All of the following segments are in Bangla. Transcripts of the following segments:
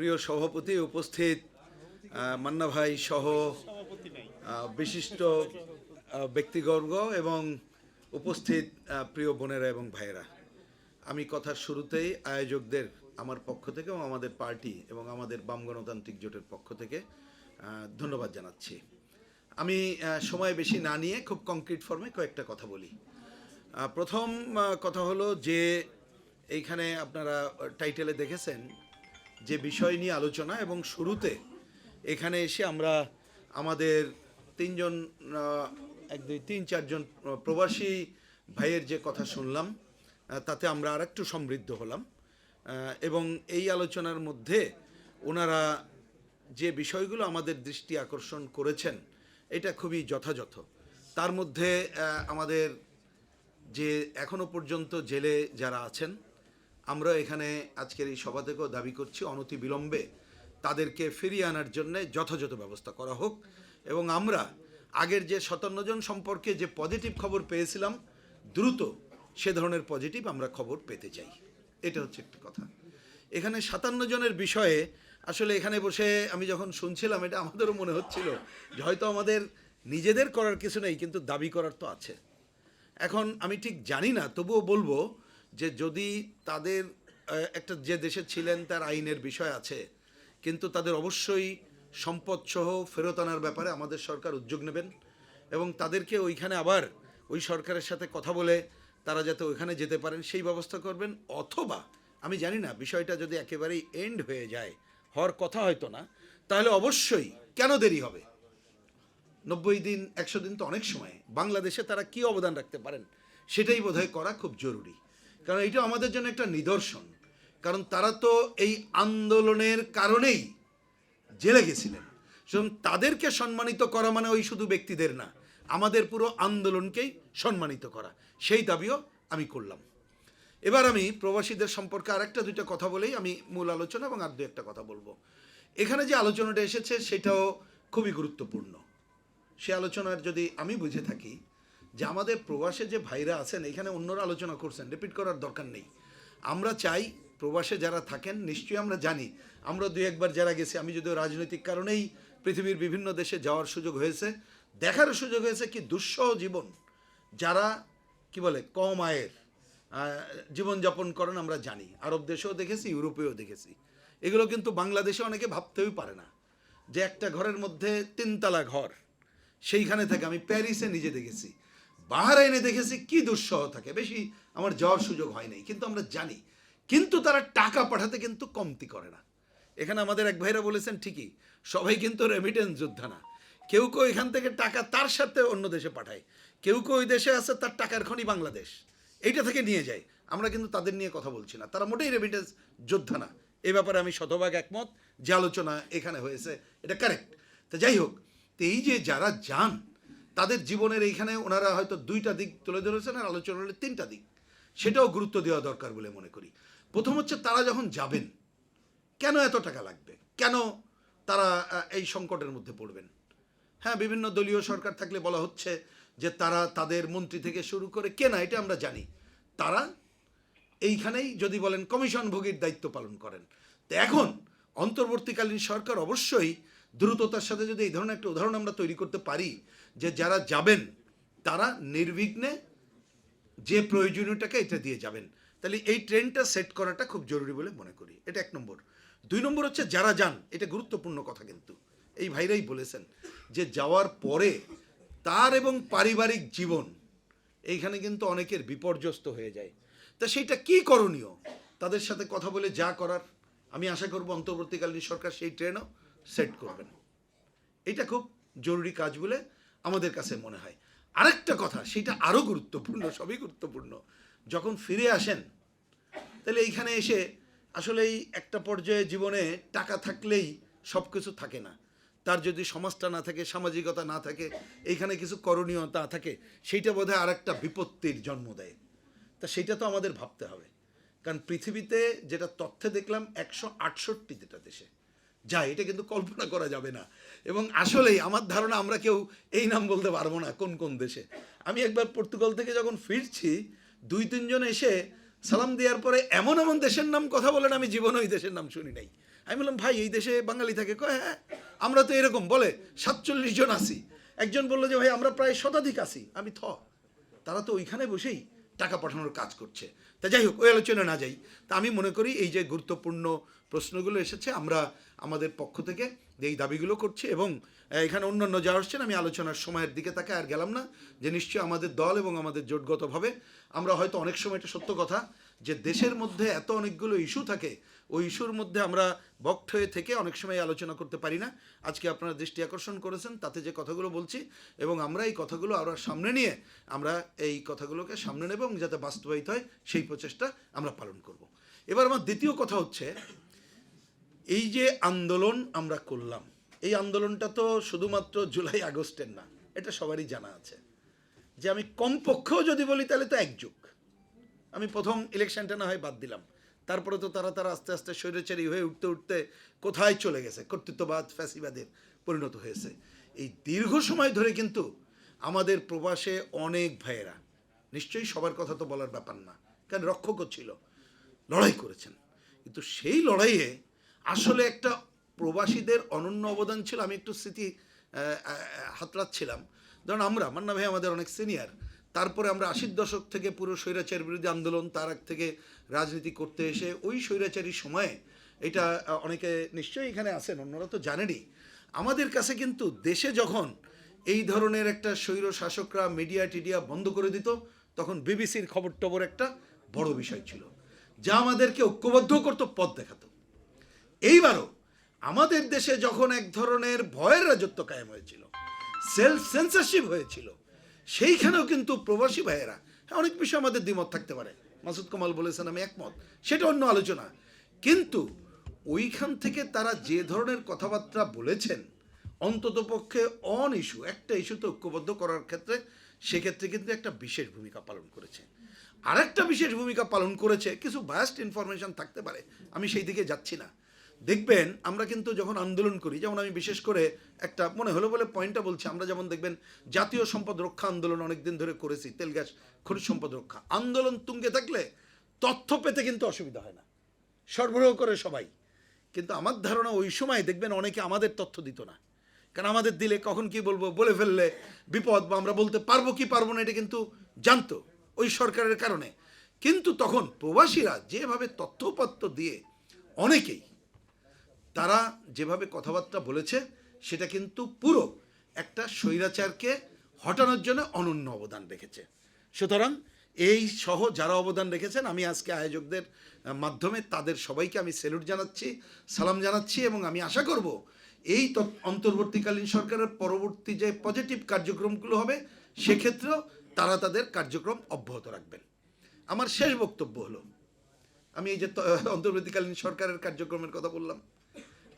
প্রিয় সভাপতি উপস্থিত মান্না ভাই সহ বিশিষ্ট আহ, ব্যক্তিবর্গ এবং উপস্থিত প্রিয় বোনেরা এবং ভাইয়েরা। আমি কথার শুরুতেই আয়োজকদের আমার পক্ষ থেকে এবং আমাদের পার্টি এবং আমাদের বাম গণতান্ত্রিক জোটের পক্ষ থেকে ধন্যবাদ জানাচ্ছি। আমি সময় বেশি না নিয়ে খুব কংক্রিট ফর্মে কয়েকটা কথা বলি। প্রথম কথা হলো যে এইখানে আপনারা টাইটেলে দেখেছেন যে বিষয় নিয়ে আলোচনা এবং শুরুতে এখানে এসে আমরা আমাদের তিনজন এক, দুই, তিন, চারজন প্রবাসী ভাইয়ের যে কথা শুনলাম তাতে আমরা আর একটু সমৃদ্ধ হলাম। এবং এই আলোচনার মধ্যে ওনারা যে বিষয়গুলো আমাদের দৃষ্টি আকর্ষণ করেছেন, এটা খুবই যথাযথ। তার মধ্যে আমাদের যে এখনও পর্যন্ত জেলে যারা আছেন আমরা এখানে আজকের এই সভা থেকেও দাবি করছি, অনতি বিলম্বে তাদেরকে ফিরিয়ে আনার জন্য যথাযথ ব্যবস্থা করা হোক। এবং আমরা আগের যে সাতান্ন জন সম্পর্কে যে পজিটিভ খবর পেয়েছিলাম, দ্রুত সে ধরনের পজিটিভ আমরা খবর পেতে চাই। এটা হচ্ছে একটা কথা। এখানে সাতান্ন জনের বিষয়ে আসলে এখানে বসে আমি যখন শুনছিলাম, এটা আমাদেরও মনে হচ্ছিল যে হয়তো আমাদের নিজেদের করার কিছু নেই, কিন্তু দাবি করার তো আছে। এখন আমি ঠিক জানি না, তবুও বলব যে যদি তাদের একটা যে দেশে ছিলেন তার আইনের বিষয় আছে, কিন্তু তাদের অবশ্যই সম্পদ সহ ফেরত আনার ব্যাপারে আমাদের সরকার উদ্যোগ নেবেন এবং তাদেরকে ওইখানে আবার ওই সরকারের সাথে কথা বলে তারা যাতে ওইখানে যেতে পারেন, সেই ব্যবস্থা করবেন। অথবা, আমি জানি না, বিষয়টা যদি একেবারেই এন্ড হয়ে যায়, হওয়ার কথা হয়তো না, তাহলে অবশ্যই কেন দেরি হবে? নব্বই দিন, একশো দিন তো অনেক সময়। বাংলাদেশে তারা কি অবদান রাখতে পারেন, সেটাই বোধহয় করা খুব জরুরি। কারণ এটা আমাদের জন্য একটা নিদর্শন। কারণ তারা তো এই আন্দোলনের কারণেই জেলে গেছিলেন। তাদেরকে সম্মানিত করা মানে ওই শুধু ব্যক্তিদের না, আমাদের পুরো আন্দোলনকেই সম্মানিত করা। সেই দাবিও আমি করলাম। এবার আমি প্রবাসীদের সম্পর্কে আরেকটা দুইটা কথা বলেই আমি মূল আলোচনা এবং আর দু একটা কথা বলব। এখানে যে আলোচনাটা এসেছে সেটাও খুবই গুরুত্বপূর্ণ। সে আলোচনার যদি আমি বুঝে থাকি যে আমাদের প্রবাসে যে ভাইরা আছেন, এখানে অন্যরা আলোচনা করছেন রিপিট করার দরকার নেই। আমরা চাই প্রবাসে যারা থাকেন, নিশ্চয়ই আমরা জানি, আমরা দুই একবার যারা গেছি, আমি যদিও রাজনৈতিক কারণেই পৃথিবীর বিভিন্ন দেশে যাওয়ার সুযোগ হয়েছে। দেখারও সুযোগ হয়েছে কি, দুঃসহ জীবন, যারা কি বলে, কম আয়ের জীবনযাপন করেন আমরা জানি। আরব দেশেও দেখেছি, ইউরোপেও দেখেছি। এগুলো কিন্তু বাংলাদেশে অনেকে ভাবতেই পারে না যে একটা ঘরের মধ্যে তিনতলা ঘর, সেইখানে থেকে আমি প্যারিসে নিজে দেখেছি। বাহারাইনে দেখেছি কি দুঃসহ থাকে। বেশি আমার যাওয়ার সুযোগ হয় নাই, কিন্তু আমরা জানি। কিন্তু তারা টাকা পাঠাতে কিন্তু কমতি করে না। এখানে আমাদের এক ভাইরা বলেছেন, ঠিকই, সবাই কিন্তু রেমিটেন্স যোদ্ধা না। কেউ কেউ এখান থেকে টাকা তার সাথে অন্য দেশে পাঠায়। কেউ কেউ ওই দেশে আছে, তার টাকার খনি বাংলাদেশ। এইটা থেকে নিয়ে যায়। আমরা কিন্তু তাদের নিয়ে কথা বলছি না। তারা মোটেই রেমিটেন্স যোদ্ধা না। এ ব্যাপারে আমি শতভাগ একমত। যে আলোচনা এখানে হয়েছে, এটা কারেক্ট তো যাই হোক এই যে যারা যান তাদের জীবনের এইখানে ওনারা হয়তো দুইটা দিক তুলে ধরেছেন আর আলোচনা হলে তিনটা দিক। সেটাও গুরুত্ব দেওয়া দরকার বলে মনে করি। প্রথম হচ্ছে তারা যখন যাবেন, কেন এত টাকা লাগবে? কেন তারা এই সংকটের মধ্যে পড়বেন? হ্যাঁ বিভিন্ন দলীয় সরকার থাকলে বলা হচ্ছে যে তারা তাদের মন্ত্রী থেকে শুরু করে কে না এটা আমরা জানি। তারা এইখানেই যদি বলেন কমিশন ভোগীর দায়িত্ব পালন করেন। তো এখন অন্তর্বর্তীকালীন সরকার অবশ্যই দ্রুততার সাথে যদি এই ধরনের একটা উদাহরণ আমরা তৈরি করতে পারি যে যারা যাবেন, তারা নির্বিঘ্নে যে প্রয়োজনীয়টাকে এটা দিয়ে যাবেন। তাহলে এই ট্রেনটা সেট করাটা খুব জরুরি বলে মনে করি। এটা এক নম্বর। দুই নম্বর হচ্ছে যারা যান, এটা গুরুত্বপূর্ণ কথা কিন্তু। এই ভাইরাই বলেছেন যে যাওয়ার পরে তার এবং পারিবারিক জীবন এইখানে কিন্তু অনেকের বিপর্যস্ত হয়ে যায়। তা সেইটা কি করণীয়? তাদের সাথে কথা বলে যা করার, আমি আশা করব অন্তর্বর্তীকালীন সরকার সেই ট্রেনও সেট করবেন। এটা খুব জরুরি কাজ বলে আমাদের কাছে মনে হয়। আরেকটা কথা, সেটা আরও গুরুত্বপূর্ণ, সবই গুরুত্বপূর্ণ। যখন ফিরে আসেন, তাহলে এইখানে এসে আসলে এই একটা পর্যায়ে জীবনে টাকা থাকলেই সব কিছু থাকে না। তার যদি সমাজটা না থাকে, সামাজিকতা না থাকে, এইখানে কিছু করণীয় না থাকে, সেইটা বোধহয় আর একটা বিপত্তির জন্ম দেয়। তা সেটা তো আমাদের ভাবতে হবে। কারণ পৃথিবীতে যেটা তথ্যে দেখলাম, একশো আটষট্টি যেটা দেশে। যা, এটা কিন্তু কল্পনা করা যাবে না। এবং আসলেই আমার ধারণা আমরা কেউ এই নাম বলতে পারব না, কোন কোন দেশে। আমি একবার পর্তুগাল থেকে যখন ফিরছি, দুই, তিনজন এসে সালাম দেওয়ার পরে এমন এমন দেশের নাম কথা বলেন, আমি জীবনে ওই দেশের নাম শুনি নাই। আমি বললাম, ভাই, এই দেশে বাঙালি থাকে? কয় হ্যাঁ আমরা তো এরকম। বলে, সাতচল্লিশ জন আছি। একজন বলল যে, ভাই, আমরা প্রায় শতাধিক আছি। আমি, থ, তারা তো ওইখানে বসেই টাকা পাঠানোর কাজ করছে। তা যাই হোক, ওই আলোচনা না যাই। তা আমি মনে করি এই যে গুরুত্বপূর্ণ প্রশ্নগুলো এসেছে, আমরা আমাদের পক্ষ থেকে এই দাবিগুলো করছি এবং এখানে অন্যান্য যা আসছেন, আমি আলোচনার সময়ের দিকে তাকে আর গেলাম না, যে নিশ্চয়ই আমাদের দল এবং আমাদের জোটগতভাবে আমরা হয়তো অনেক সময় এটা সত্য কথা, যে দেশের মধ্যে এত অনেকগুলো ইস্যু থাকে, ওই ইস্যুর মধ্যে আমরা বক্ট হয়ে থেকে অনেক সময় আলোচনা করতে পারি না। আজকে আপনারা দৃষ্টি আকর্ষণ করেছেন, তাতে যে কথাগুলো বলছি এবং আমরা এই কথাগুলো আরও সামনে নিয়ে আমরা এই কথাগুলোকে সামনে নেব এবং যাতে বাস্তবায়িত হয়, সেই প্রচেষ্টা আমরা পালন করব। এবার আমার দ্বিতীয় কথা হচ্ছে এই যে আন্দোলন আমরা করলাম, এই আন্দোলনটা তো শুধুমাত্র জুলাই আগস্টের না, এটা সবারই জানা আছে। যে আমি কমপক্ষেও যদি বলি তাহলে তো এক যুগ। আমি প্রথম ইলেকশনটা না হয় বাদ দিলাম। তারপরে তো তারা তারা আস্তে আস্তে স্বৈরাচারী হয়ে উঠতে উঠতে কোথায় চলে গেছে? কর্তৃত্ববাদ, ফ্যাসিবাদের পরিণত হয়েছে। এই দীর্ঘ সময় ধরে কিন্তু আমাদের প্রবাসে অনেক ভাইয়েরা, নিশ্চয়ই সবার কথা তো বলার ব্যাপার না, কারণ রক্ষকও ছিল, লড়াই করেছেন। কিন্তু সেই লড়াইয়ে আসলে একটা প্রবাসীদের অনন্য অবদান ছিল, আমি একটু স্মৃতি হাতড়াচ্ছিলাম। ধরুন আমরা, মান্না ভাই আমাদের অনেক সিনিয়র তারপরে আমরা আশির দশক থেকে পুরো স্বৈরাচার বিরোধী আন্দোলন, তার আগ থেকে রাজনীতি করতে এসে ওই স্বৈরাচারী সময়ে এটা অনেকে নিশ্চয়ই এখানে আছেন, অন্যরা তো জানেনই। আমাদের কাছে কিন্তু দেশে যখন এই ধরনের একটা স্বৈর শাসকরা মিডিয়া টিডিয়া বন্ধ করে দিত, তখন বিবিসির খবর টবর একটা বড় বিষয় ছিল। যা আমাদেরকে ঐক্যবদ্ধ করতো, পথ দেখাতো। এইবারও আমাদের দেশে যখন এক ধরনের ভয়ের রাজত্ব কায়েম হয়েছিল সেলফ সেন্সারশিপ হয়েছিল, সেইখানেও কিন্তু প্রবাসী ভাইয়েরা হ্যাঁ অনেক বিষয় আমাদের দ্বিমত থাকতে পারে। মাসুদ কামাল বলেছেন, আমি একমত। সেটা অন্য আলোচনা। কিন্তু ওইখান থেকে তারা যে ধরনের কথাবার্তা বলেছেন অন্ততপক্ষে অন ইস্যু একটা ইস্যুতে ঐক্যবদ্ধ করার ক্ষেত্রে, সেক্ষেত্রে কিন্তু একটা বিশেষ ভূমিকা পালন করেছে। আরেকটা বিশেষ ভূমিকা পালন করেছে, কিছু বায়াস্ট ইনফরমেশন থাকতে পারে, আমি সেই দিকে যাচ্ছি না। দেখবেন, আমরা কিন্তু যখন আন্দোলন করি, যেমন আমি বিশেষ করে একটা মনে হলো বলে পয়েন্টটা বলছি, আমরা যেমন দেখবেন, জাতীয় সম্পদ রক্ষা আন্দোলন অনেকদিন ধরে করেছি, তেল, গ্যাস, খনিজ সম্পদ রক্ষা। আন্দোলন তুঙ্গে থাকলে তথ্য পেতে কিন্তু অসুবিধা হয় না। সরবরাহ করে সবাই। কিন্তু আমার ধারণা ওই সময় দেখবেন অনেকে আমাদের তথ্য দিত না। কারণ আমাদের দিলে কখন কি বলব, বলে ফেললে বিপদ বা আমরা বলতে পারব কি পারব না এটা কিন্তু জানতো ওই সরকারের কারণে। কিন্তু তখন প্রবাসীরা যেভাবে তথ্যপত্র দিয়ে অনেকেই তারা যেভাবে কথাবার্তা বলেছে, সেটা কিন্তু পুরো একটা স্বৈরাচারকে হটানোর জন্য অনন্য অবদান রেখেছে। সুতরাং এই সহ যারা অবদান রেখেছেন, আমি আজকে আয়োজকদের মাধ্যমে তাদের সবাইকে আমি স্যালুট জানাচ্ছি, সালাম জানাচ্ছি এবং আমি আশা করব এই অন্তর্বর্তীকালীন সরকারের পরবর্তী যে পজিটিভ কার্যক্রমগুলো হবে, সেক্ষেত্রেও তারা তাদের কার্যক্রম অব্যাহত রাখবেন। আমার শেষ বক্তব্য হলো, আমি এই যে অন্তর্বর্তীকালীন সরকারের কার্যক্রমের কথা বললাম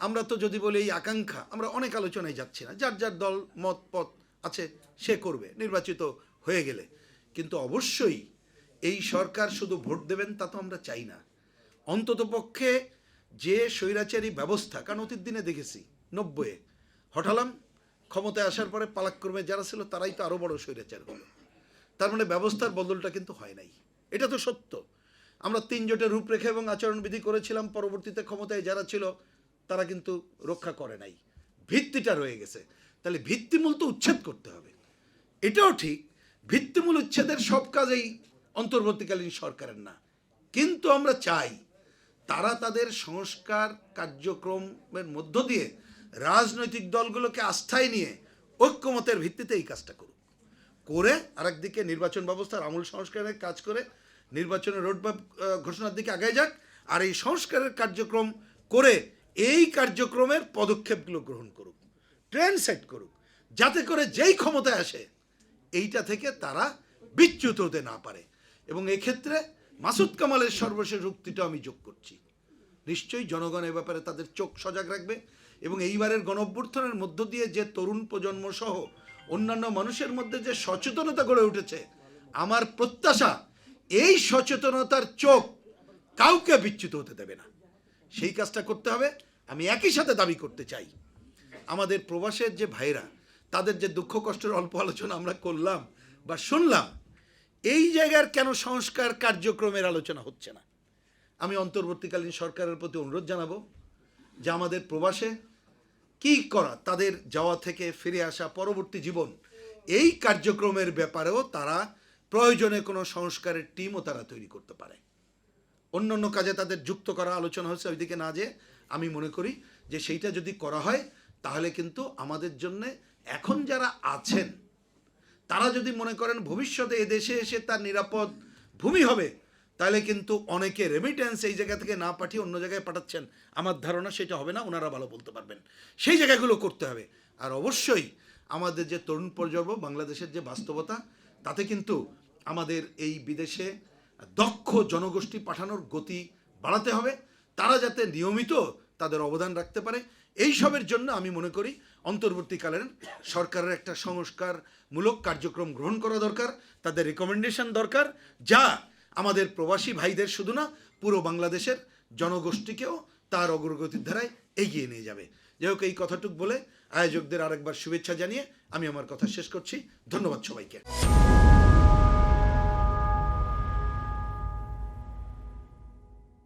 আমরা তো যদি বলি এই আকাঙ্ক্ষা, আমরা অনেক আলোচনায় যাচ্ছি না। যার যার দল, মত, পথ আছে, সে করবে, নির্বাচিত হয়ে গেলে। কিন্তু অবশ্যই এই সরকার শুধু ভোট দেবেন তা তো আমরা চাই না। অন্তত পক্ষে যে স্বৈরাচারী ব্যবস্থা, কারণ অতীত দিনে দেখেছি, নব্বইয়ে হঠালাম ক্ষমতায় আসার পরে পালাক্রমে যারা ছিল তারাই তো আরও বড় স্বৈরাচার হলো। তার মানে ব্যবস্থার বদলটা কিন্তু হয় নাই। এটা তো সত্য। আমরা তিন জোটের রূপরেখা এবং আচরণবিধি করেছিলাম, পরবর্তীতে ক্ষমতায় যারা ছিল তারা কিন্তু রক্ষা করে নাই। ভিত্তিটা রয়ে গেছে। তাহলে ভিত্তিমূল তো উচ্ছেদ করতে হবে। এটাও ঠিক, ভিত্তিমূল উচ্ছেদের সব কাজেই অন্তর্বর্তীকালীন সরকারের না। কিন্তু আমরা চাই তারা তাদের সংস্কার কার্যক্রমের মধ্য দিয়ে রাজনৈতিক দলগুলোকে আস্থায় নিয়ে ঐক্যমতের ভিত্তিতে এই কাজটা করুক। করে আরেকদিকে নির্বাচন ব্যবস্থার আমূল সংস্কারের কাজ করে নির্বাচনের রোডম্যাপ ঘোষণার দিকে আগায় যাক আর এই সংস্কারের কার্যক্রম করে এই কার্যক্রমের পদক্ষেপগুলো গ্রহণ করুক ট্রেন সেট করুক, যাতে করে যেই ক্ষমতায় আসে, এইটা থেকে তারা বিচ্যুত হতে না পারে। এবং এক্ষেত্রে মাসুদ কামালের সর্বশেষ উক্তিটা আমি যোগ করছি। নিশ্চয়ই জনগণ এ ব্যাপারে তাদের চোখ সজাগ রাখবে এবং এইবারের গণঅভ্যুত্থানের মধ্য দিয়ে যে তরুণ প্রজন্ম সহ অন্যান্য মানুষের মধ্যে যে সচেতনতা গড়ে উঠেছে, আমার প্রত্যাশা এই সচেতনতার চোখ কাউকে বিচ্যুত হতে দেবে না। সেই কাজটা করতে হবে। আমি একই সাথে দাবি করতে চাই। আমাদের প্রবাসের যে ভাইরা তাদের যে দুঃখ কষ্টের অল্প আলোচনা আমরা করলাম বা শুনলাম, এই জায়গার কেন সংস্কার কার্যক্রমের আলোচনা হচ্ছে না? আমি অন্তর্বর্তীকালীন সরকারের প্রতি অনুরোধ জানাব যে আমাদের প্রবাসে কি করা, তাদের যাওয়া থেকে ফিরে আসা পরবর্তী জীবন, এই কার্যক্রমের ব্যাপারেও তারা প্রয়োজনে কোনো সংস্কারের টিমও তারা তৈরি করতে পারে। অন্য অন্য কাজে তাদের যুক্ত করা আলোচনা হচ্ছে ওইদিকে না যে আমি মনে করি যে সেইটা যদি করা হয়, তাহলে কিন্তু আমাদের জন্য এখন যারা আছেন, তারা যদি মনে করেন ভবিষ্যতে এ দেশে এসে তার নিরাপদ ভূমি হবে, তাহলে কিন্তু অনেকে রেমিটেন্স এই জায়গা থেকে না পাঠিয়ে অন্য জায়গায় পাঠাচ্ছেন। আমার ধারণা সেটা হবে না, ওনারা ভালো বলতে পারবেন। সেই জায়গাগুলো করতে হবে। আর অবশ্যই আমাদের যে তরুণ প্রজন্ম, বাংলাদেশের যে বাস্তবতা, তাতে কিন্তু আমাদের এই বিদেশে দক্ষ জনগোষ্ঠী পাঠানোর গতি বাড়াতে হবে। তারা যাতে নিয়মিত তাদের অবদান রাখতে পারে। এই সবের জন্য আমি মনে করি অন্তর্বর্তীকালীন সরকারের একটা সংস্কারমূলক কার্যক্রম গ্রহণ করা দরকার, তাদের রেকমেন্ডেশন দরকার, যা আমাদের প্রবাসী ভাইদের শুধু না, পুরো বাংলাদেশের জনগোষ্ঠীকেও তার অগ্রগতির ধারায় এগিয়ে নিয়ে যাবে। যাই হোক, এই কথাটুক বলে আয়োজকদের আরেকবার শুভেচ্ছা জানিয়ে আমি আমার কথা শেষ করছি। ধন্যবাদ সবাইকে।